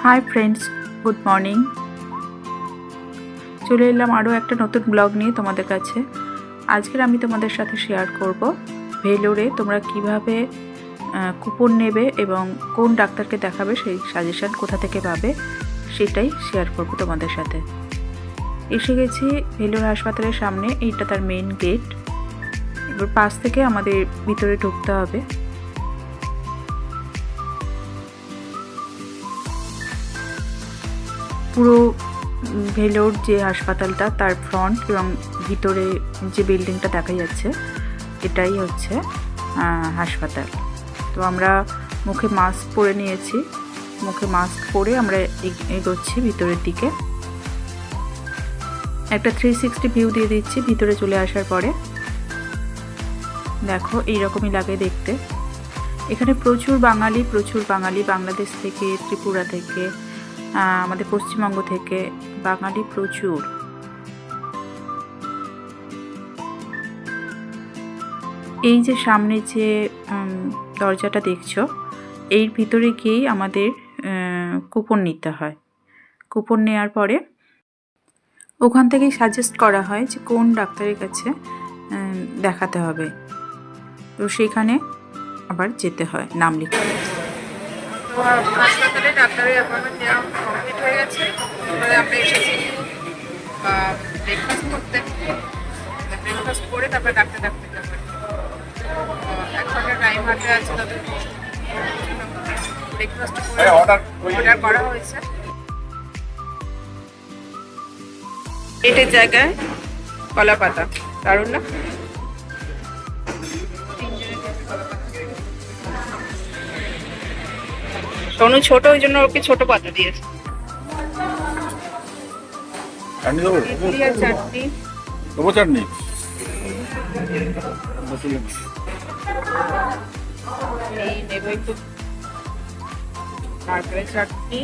Hi friends good morning চলে এলাম আরও একটা নতুন ব্লগ নিয়ে তোমাদের কাছে। আজকের আমি তোমাদের সাথে শেয়ার করব ভেলোরে তোমরা কীভাবে কুপন নেবে এবং কোন ডাক্তারকে দেখাবে, সেই সাজেশন কোথা থেকে পাবে, সেটাই শেয়ার করব তোমাদের সাথে। এসে গেছি ভেলোর হাসপাতালের সামনে, এইটা তার মেন গেট এবার পাশ থেকে আমাদের ভিতরে ঢুকতে হবে। পুরো ভেলোর যে হাসপাতালটা, তার ফ্রন্ট এবং ভিতরে যে বিল্ডিংটা দেখা যাচ্ছে, এটাই হচ্ছে হাসপাতাল। তো আমরা মুখে মাস্ক পরে নিয়েছি। মুখে মাস্ক পরে আমরা এগ- এগোচ্ছি ভিতরের দিকে। একটা থ্রি সিক্সটি ভিউ দিয়ে দিচ্ছি ভিতরে চলে আসার পরে। দেখো, এইরকমই লাগে দেখতে। এখানে প্রচুর বাঙালি প্রচুর বাঙালি বাংলাদেশ থেকে, ত্রিপুরা থেকে আমাদের পশ্চিমবঙ্গ থেকে বাঙালি প্রচুর। এই যে সামনে যে দরজাটা দেখছ, এর ভিতরে গিয়েই আমাদের কুপন নিতে হয়। কুপন নেওয়ার পরে ওখান থেকেই সাজেস্ট করা হয় যে কোন ডাক্তারের কাছে দেখাতে হবে। তো সেখানে আবার যেতে হয়, নাম লিখতে। তো হাসপাতালে ডাক্তারের অ্যাপয়েন্টমেন্ট নেওয়া কমপ্লিট হয়ে গেছে। এবারে আমরা এসেছি ব্রেকফাস্ট করতে। ব্রেকফাস্ট করে তারপরে ডাক্তার ডাক্তার যাবে। এক ঘণ্টা টাইম হাতে আছে তাদের। ব্রেকফাস্ট করে অর্ডার করা হয়েছে। এটের জায়গায় কলা পাতা দারুণ না? সোনু ছোট ওই জন্য ওকে ছোট পাতা দিয়েছে। চাটনি দেবো? নেব একটু নারকেলের চাটনি।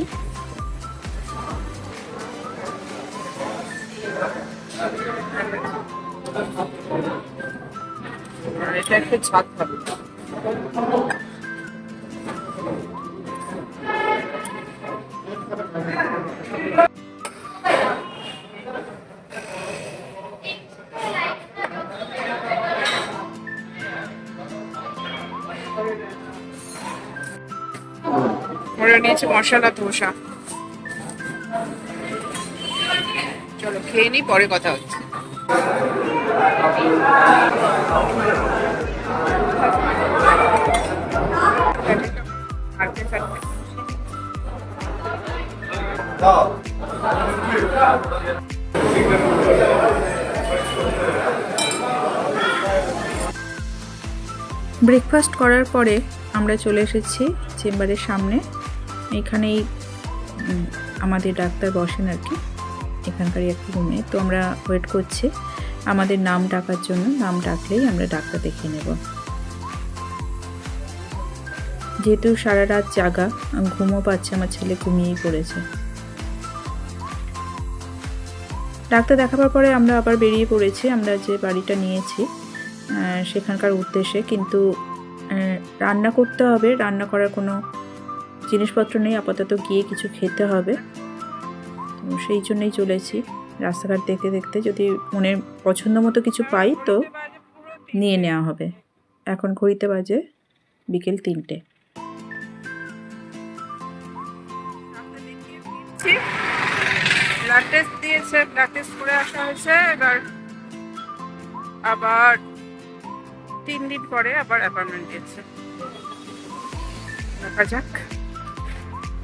আর এটা একটু ছাদ হবে। ওরা নিয়েছে, মশলা ধোসা। চলো খেয়ে নি, পরে কথা হচ্ছে। ব্রেকফাস্ট করার পরে আমরা চলে এসেছি চেম্বারের সামনে। এখানেই আমাদের ডাক্তার বসেন আর কি। এখানকারই একটা রুমে তো আমরা ওয়েট করছি। আমাদের নাম ডাকার জন্য, নাম ডাকলেই আমরা ডাক্তার দেখিয়ে নেব। যেহেতু সারা রাত জাগা ঘুমও পাচ্ছে, আমার ছেলে ঘুমিয়েই পড়েছে। ডাক্তার দেখাবার পরে আমরা আবার বেরিয়ে পড়েছি, আমরা যে বাড়িটা নিয়েছি সেখানকার উদ্দেশ্যে। কিন্তু রান্না করতে হবে। রান্না করার কোনো জিনিসপত্র নেই, আপাতত গিয়ে কিছু খেতে হবে। তো সেই জন্যই চলেছি। রাস্তাঘাট দেখতে দেখতে যদি মনের পছন্দ মতো কিছু পাই তো নিয়ে নেওয়া হবে। এখন ঘড়িতে বাজে বিকেল তিনটে। ব্লাড টেস্ট দিয়েছে ব্লাড টেস্ট করে আসা হয়েছে, এবার আবার তিন দিন পরে আবার অ্যাপয়েন্টমেন্ট দিয়েছে। দেখা যাক।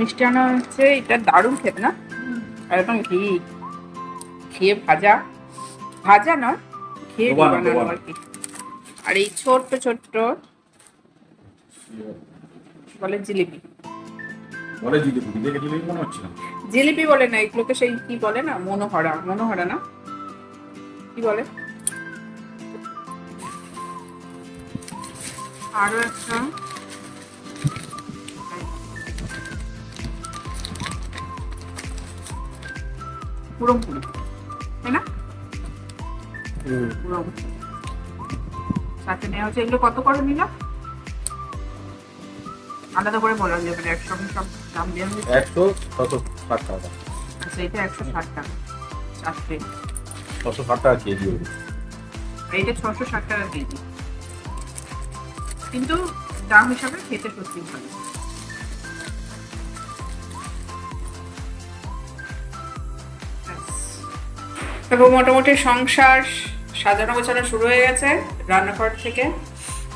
মিষ্টি আনা হচ্ছে এটা দারুণ না? ঘি খেয়ে ভাজা ভাজা না খেয়ে আর কি আর এই ছোট্ট ছোট্ট বলে জিলিপি। বলে জিলিপি দেখে জিলিপি মনে হচ্ছে না। জিলিপি বলে না এগুলোকে সেই কি বলে না? মনোহরা মনোহরা না? কি বলে? আরও একটা। পুরমপুরি তাই না? পুরমপুরি সাথে নেওয়া হচ্ছে এগুলো কত করে নিলাম? আলাদা করে বলা যাবে না একসঙ্গে সব দাম দেওয়া হয়েছে। একশো ছশো ষাট টাকা। আচ্ছা এটা একশো ষাট টাকা। ছশো ষাট টাকা কেজি এটা ছশো ষাট টাকা কেজি। কিন্তু দাম হিসাবে খেতে সত্যি ভালো। তারপর মোটামুটি সংসার সাজানো গোছানো শুরু হয়ে গেছে রান্নাঘর থেকে।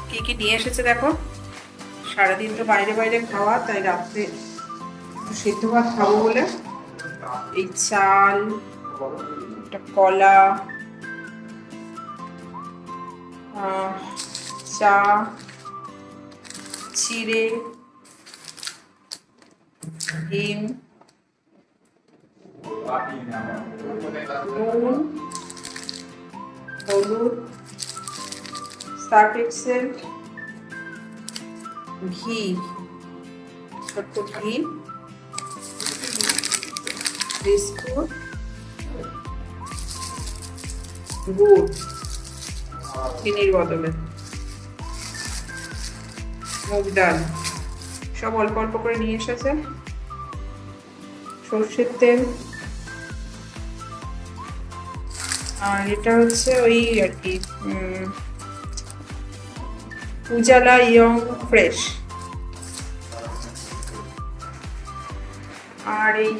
কি কি নিয়ে এসেছে দেখো? সারাদিন তো বাইরে বাইরে খাওয়া, তাই রাত্রে সিদ্ধ ভাত খাব বলে। এই চাল, একটা কলা চা, চিড়ে, ডিম, নুন, হলুদ সার্ফ এক্সেল ঘি, ছোট্ট ঘি বিস্কুট গুড়, চিনির বদলে, মুগ ডাল, সব অল্প অল্প করে নিয়ে এসেছে। সর্ষের তেল, আর এটা হচ্ছে ওই আর কি উজালা ইয়ং ফ্রেশ আর এই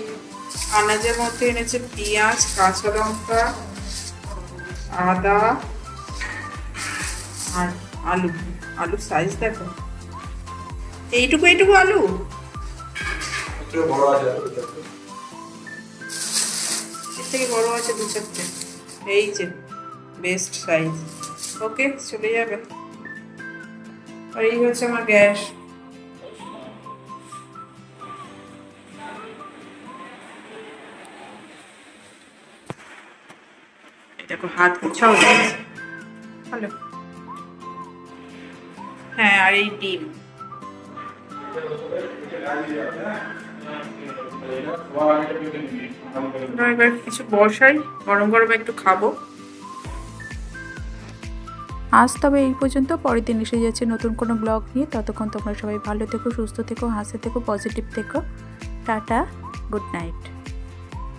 আনাজের মধ্যে এনেছে পেঁয়াজ কাঁচা লঙ্কা আদা আর আলু। আলুর সাইজ দেখো। এইটুকু এইটুকু আলু? এর থেকে বড় আছে দু চারটে এই যে বেস্ট সাইজ ওকে চলে যাবে। আর এই হচ্ছে আমার গ্যাস। দেখো হাত মুছাও ভালো হ্যাঁ আর এই ডিম। কিছু বসাই গরম গরম একটু খাব। আজ তবে এই পর্যন্ত। পরের দিন এসে যাচ্ছে নতুন কোনো ব্লগ নিয়ে। ততক্ষণ তোমরা সবাই ভালো থেকো, সুস্থ থেকো হাসে থেকো পজিটিভ থেকো। Tata good night